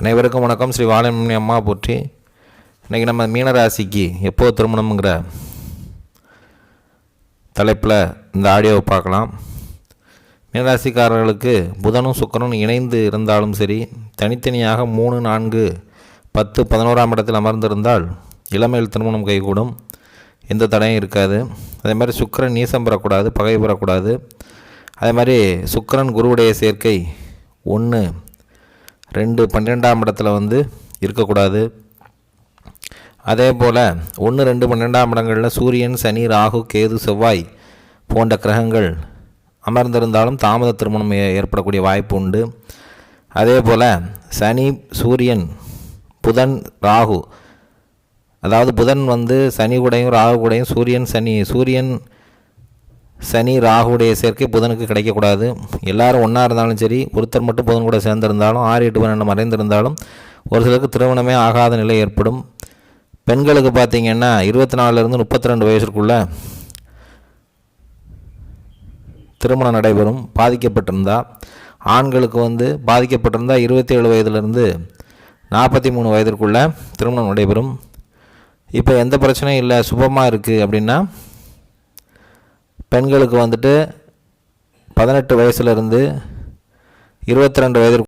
அனைவருக்கும் வணக்கம். ஸ்ரீ வாலமணி அம்மா போற்றி. இன்றைக்கி நம்ம மீனராசிக்கு எப்போது திருமணம்ங்கிற தலைப்பில் இந்த ஆடியோவை பார்க்கலாம். மீனராசிக்காரர்களுக்கு புதனும் சுக்கரனும் இணைந்து இருந்தாலும் சரி தனித்தனியாக மூணு நான்கு பத்து பதினோராம் இடத்தில் அமர்ந்திருந்தால் இளமையில் திருமணம் கைகூடும். எந்த தடையும் இருக்காது. அதே மாதிரி சுக்கரன் நீசம் பெறக்கூடாது பகை பெறக்கூடாது. அதே மாதிரி சுக்கரன் குருவுடைய சேர்க்கை ஒன்று ரெண்டு பன்னிரெண்டாம் இடத்துல வந்து இருக்கக்கூடாது. அதே போல் ஒன்று ரெண்டு பன்னெண்டாம் இடங்களில் சூரியன் சனி ராகு கேது செவ்வாய் போன்ற கிரகங்கள் அமர்ந்திருந்தாலும் தாமத திருமணம் ஏற்படக்கூடிய வாய்ப்பு உண்டு. அதே போல் சனி சூரியன் புதன் ராகு அதாவது புதன் வந்து சனி கூடையும் ராகு கூடையும் சூரியன் சனி சூரியன் சனி ராகுடைய சேர்க்கை புதனுக்கு கிடைக்கக்கூடாது. எல்லாரும் ஒன்றா இருந்தாலும் சரி ஒருத்தர் மட்டும் புதன் கூட சேர்ந்திருந்தாலும் ஆறு எட்டு பன்னெண்டு மறைந்திருந்தாலும் ஒரு சிலருக்கு திருமணமே ஆகாத நிலை ஏற்படும். பெண்களுக்கு பார்த்தீங்கன்னா இருபத்தி நாலுலேருந்து முப்பத்தி ரெண்டு வயசுக்குள்ளே திருமணம் நடைபெறும் பாதிக்கப்பட்டிருந்தா. ஆண்களுக்கு வந்து பாதிக்கப்பட்டிருந்தால் இருபத்தி ஏழு வயதுலேருந்து நாற்பத்தி மூணு வயதிற்குள்ளே திருமணம் நடைபெறும். இப்போ எந்த பிரச்சனையும் இல்லை சுபமாக இருக்குது அப்படின்னா பெண்களுக்கு வந்துட்டு பதினெட்டு வயசுலேருந்து இருபத்தி ரெண்டு வயதிற்கு